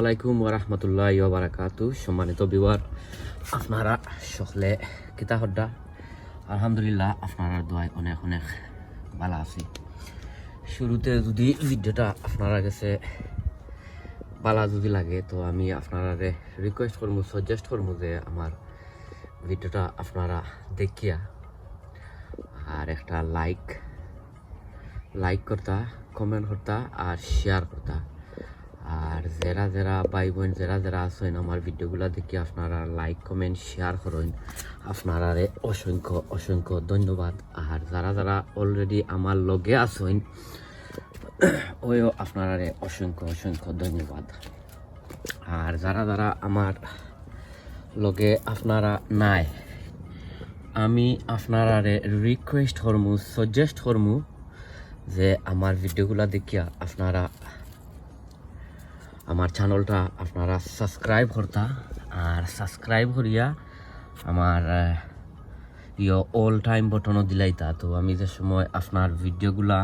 আলাইকুম ওরহমতুল্লাহ বারাকাতু সম্মানিত বিওয়ার আপনারা সকলে কিতা হড্ডা? আলহামদুলিল্লাহ, আপনারা দোয়ায় অনেক অনেক ভালো আছি। শুরুতে যদি ভিডিওটা আপনারা কাছে ভালো যদি লাগে, তো আমি আপনারা রিকোয়েস্ট করব সাজেস্ট করব যে আমার ভিডিওটা আপনারা দেখিয়া আর একটা লাইক লাইক করতা কমেন্ট করতা আর শেয়ার করতা। আর যারা যারা ভাই বোন, যারা যারা আছেন, আমার ভিডিওগুলো দেখি আপনারা লাইক কমেন্ট শেয়ার করেন। আপনারা অসংখ্য অসংখ্য ধন্যবাদ। আর যারা যারা অলরেডি আমার লগে আছেন ওইও আপনারা অসংখ্য অসংখ্য ধন্যবাদ। আর যারা যারা আমার লগে আপনারা নাই, আমি আপনারা রিকোয়েস্ট করমু সাজেস্ট করমু যে আমার ভিডিওগুলো দেখিয়া আপনারা আমার চ্যানেলটা আপনারা সাবস্ক্রাইব করতা, আর সাবস্ক্রাইব করিয়া আমার ইয় অল টাইম বটনও দিলাইতা। তো আমি যে সময় আপনার ভিডিওগুলা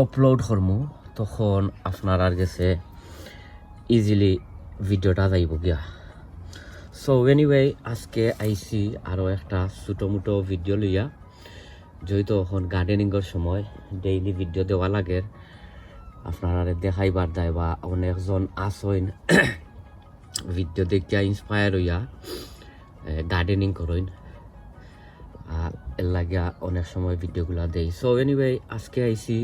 আপলোড করমু, তখন আপনার আর গেছে ইজিলি ভিডিওটা যাইব গিয়া। সো এনিওয়ে আজকে আইসি আরও একটা ছোটো মোটো ভিডিও লইয়া। যেহেতু এখন গার্ডেনিংয়ের সময় ডেইলি ভিডিও দেওয়া লাগে। আপনারা দেখাইবার দেয় বা অনেকজন আসইন ভিডিও দেখিয়া ইন্সপায়ার হইয়া গার্ডেনিং করইন আর এর লাগিয়া অনেক সময় ভিডিওগুলা দেই। সো এনিওয়ে আজকে আইসি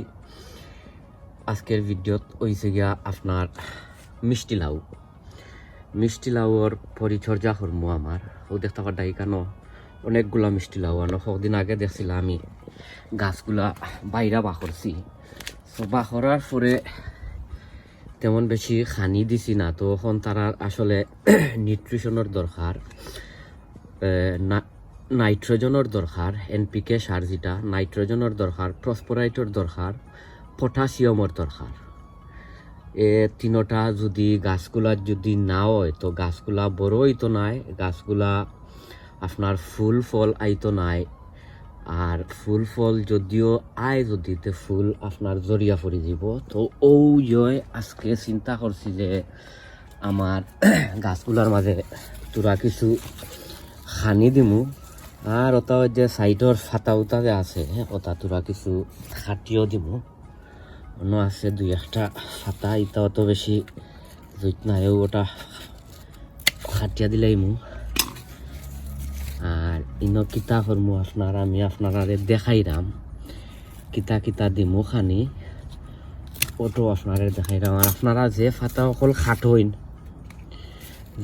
আজকের ভিডিওত হইছে গিয়া আপনার মিষ্টি লাউ। মিষ্টি লাউর পরিচর্যা করমু আমার। ও দেখতে পার কেন অনেকগুলা মিষ্টি লাউ আনো। কদিন আগে দেখছিলাম আমি গাছগুলা বাইরা বাখরছি তো বাখরার পরে তেমন বেশি খানি দিছি না, তো এখন তারা আসলে নিউট্রিশনের দরকার নাইট্রোজেনের দরকার এনপিকে সার যেটা নাইট্রোজেনের দরকার প্রসপোরাইটের দরকার পটাশিয়ামের দরকার এ, তিনোটা যদি গাছগুলা যদি না হয়, তো গাছগুলা বড় হইতো নাই, গাছগুলা আপনার ফুল ফল আইতো নাই। আর ফুল ফল যদিও আয় যদি তে ফুল আপনার জরিয়া পড়ি যাব তো ও জয় আজকে চিন্তা করছি যে আমার গাছগুলার মাঝে তোরা কিছু খানি দিমু। আর ওটা যে সাইডর ফাতা উতা যে আছে ওটা তোরা কিছু খাটিও দিমু। অন্য আছে দুই একটা ফাতা ইটা অত বেশি জুত নাই ওটা খাটিয়া দিলাই আর ইনো কিতা করমু আপনার, আমি আপনারা দেখাইরাম। কিতা কিতা দিমু খানি ওটো আপনারা দেখাইরাম। আর আপনারা যে ফাতা অকল খাটইন,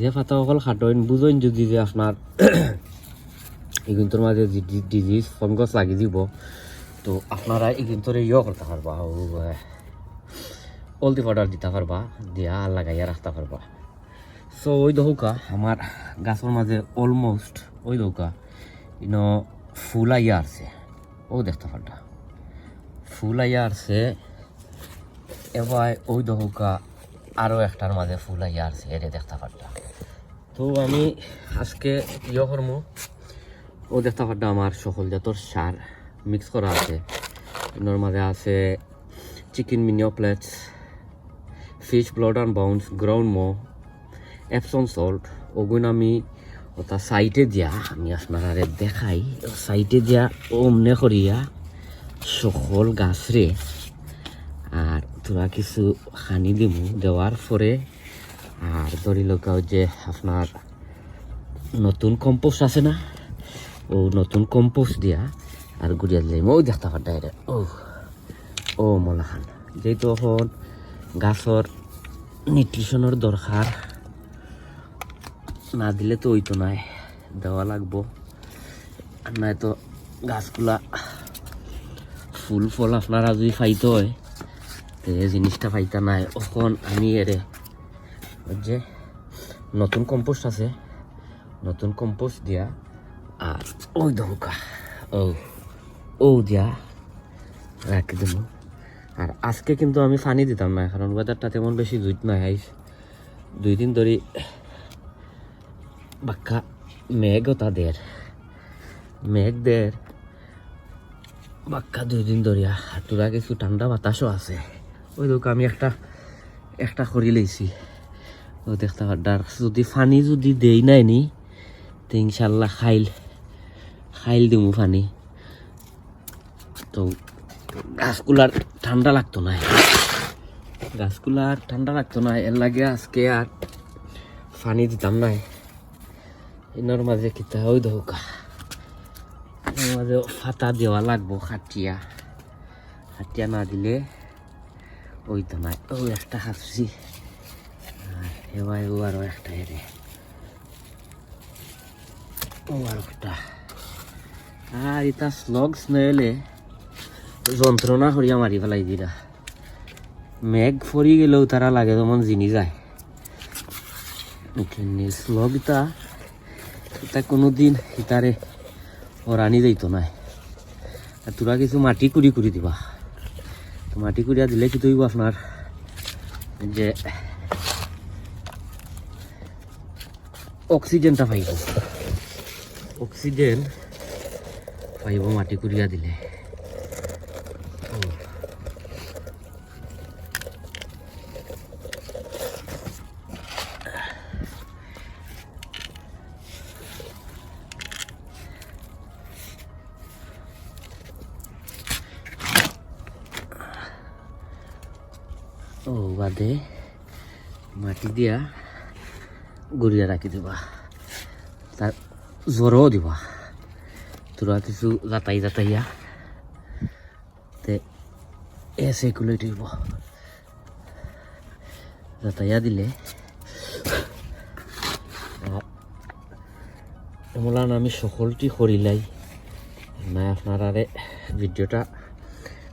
যে ফাতা অকল খাটইন, বুঝইন যদি যে আপনার এগুলোর মাঝে ডিজিজ ফঙ্গস লাগি দিব, তো আপনারা এগুলোর ইয়ে করতে পারবা ও অলদি পাউডার দিতে পারবা দিয়া লাগাইয়া রাখতে পারবা সো ওই দৌকা আমার গাছের মাঝে অলমোস্ট ওই দৌকা ইনো ফুল আইয়া আসছে ও দেখতে পারটা ফুল আইয়া আসছে এবার ওই দৌকা আরও একটার মাঝে ফুল আইয়া আসছে এরে দেখতে পারটা তো আমি আজকে ইয়ে করমু, ও দেখতে পারটা আমার সকল জাতর সার মিক্স করা আছে। এর মাঝে আছে chicken manure pellets, fish blood and bones ground Md Epsom salt ওগুন আমি ওটা সাইটে দিয়া, আমি আপনারা দেখাই সাইটে দিয়া অমনে করিয়া সকল গাছরে আর তোরা কিছু খানি দিমু দেওয়ার পরে, আর ধরি লোকাও যে আপনার নতুন কম্পোস্ট আছে না, ও নতুন কম্পোস্ট দিয়া আর গুড়িয়া দিলে ও দেখতে পার ডাইরেক্ট ও ও মলাখান যেহেতু এখন গাছর নিউট্রিশনের দরকার না দিলে তো ওই তো নাই দেওয়া লাগবো। আর নাই তো গাছগুলা ফুল ফল আপনারা যদি পাইতে হয়, তো এই জিনিসটা ফাইতা নাই এখন আমি এরে যে নতুন কম্পোস্ট আছে, নতুন কম্পোস্ট দিয়া আর ওই দৌকা ও ও দিয়া রাখি দেবো আর আজকে কিন্তু আমি পানি দিতাম না, কারণ ওয়েদারটা তেমন বেশি জুইত নাই, আইস দুই দিন ধরে বাক্কা মেঘও তাদের। মেঘ দের বাক্কা দুই দিন ধরিয়া। হাতুরা কিছু ঠান্ডা বাতাসও আছে। ওই লোক আমি একটা একটা করি লইছি। ও দেখতে পাড্ডার যদি, ফানি যদি দেই নাই নি, তো ইনশাল্লাহ খাইল খাইল দিমু ফানি। তো গাছগুলার ঠান্ডা লাগতো না গাছগুলার ঠান্ডা লাগতো না এর লাগে আজকে আর ফানি দিতাম নাই। এনার মাঝে কিতা ওই দৌকা এর মাঝে ফাতা দেওয়া লাগবো খাটিয়া খাটিয়া না দিলে ওই তো নাই ও একটা হাসছি এবার ও আরও একটা এরে ও আর একটা আর এটা স্লগ স্মেলে যন্ত্রণা করিয়া মারি ফেলাই দিরা মেঘ ফরি গেলেও তারা লাগে যেমন জিনি যায় স্লগ এটা কোনোদিন ইতারে ওরানি যাইতো নাই। আর তোরা কিছু মাটি কুড়ি কুড়ি দিবা। তো মাটি কুড়িয়া দিলে কি তৈব আপনার যে অক্সিজেনটা পাইব। অক্সিজেন পাইব মাটি কুড়িয়া দিলে ও। ও বাদে মাটি দিয়া গুড়িয়া রাখি দিবা। তার জ্বরও দিবা। তোরা কিছু যাতাই যাতাইয়া তে এসে কুলে দিব যাতাইয়া দিলে এমলান আমি সকলটি করিলাই নাই আপনারারে ভিডিওটা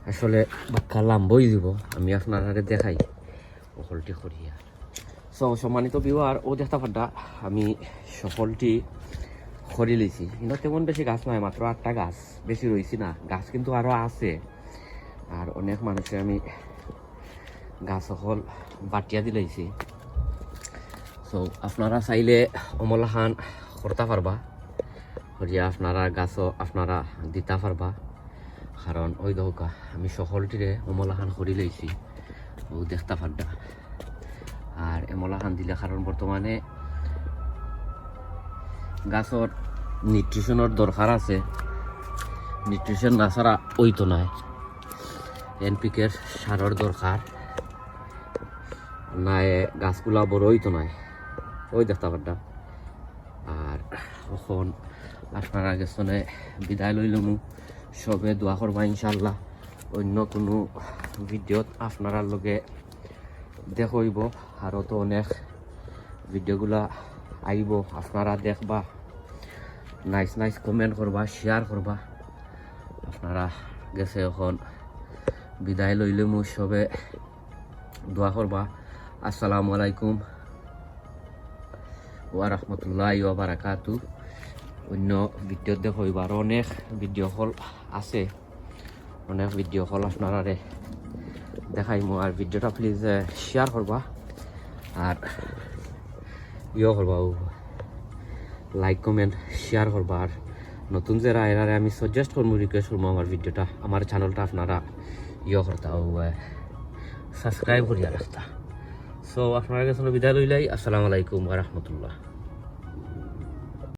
আসলে বাক্কা লাম্বই দিব, আমি আপনার আপনারারে দেখাই। সকলটি করিয়া সো সম্মানিত বিওয়ার ও দেখতে পাড্ডা আমি সকলটি খড়ি লইছি। কিন্তু তেমন বেশি গাছ নয়, মাত্র আটটা গাছ। বেশি রয়েছি না, গাছ কিন্তু আরও আছে। আর অনেক মানুষে আমি গাছ সকল বাটিয়া দিলাইছি সো আপনারা চাইলে অমলাহান করতে পারবা। করিয়া আপনারা গাছও আপনারা দিতে পারবা। কারণ ওই দৌকা আমি সকলটিরে অমলাহান করি লইছি ও দেখতে পারডা আর এমলাহান দিলে কারণ বর্তমানে গাছর নিউট্রিশনের দরকার আছে। নিউট্রিশন না ছাড়া ওই তো নাই। এনপিকের সারের দরকার নাই গাছগুলা বড় হইতো নাই। ওই দেখতে পারতাম আর এখন আপনারা গেছনে বিদায় লইলমু সবে দোয়া করবা ইনশাল্লাহ অন্য কোনো ভিডিওত আপনার লগে দেখইব আরও তো অনেক ভিডিওগুলা আইব। আপনারা দেখবা। নাইস নাইস কমেন্ট করবা, শেয়ার করবা। আপনারা গেছে এখন বিদায় লইলে মু সবে দোয়া করবা। আসসালামু আলাইকুম। ওয়া বারাকাতু। অন্য ভিডিও দেখইব আর অনেক ভিডিও কল আছে। অনেক ভিডিও কল আপনারা দেখাইমু আর ভিডিওটা প্লিজ শেয়ার করবা আর ইয়ে করবা লাইক কমেন্ট শেয়ার করবা আর নতুন যারা এরারে আমি সাজেস্ট করব রিকোয়েস্ট করব আমার ভিডিওটা আমার চ্যানেলটা আপনারা ইয়ে করতা সাবস্ক্রাইব করিয়া রাখতা সো আপনার কাছে বিদায় লইলাই আসসালামু আলাইকুম রহমতুল্লাহ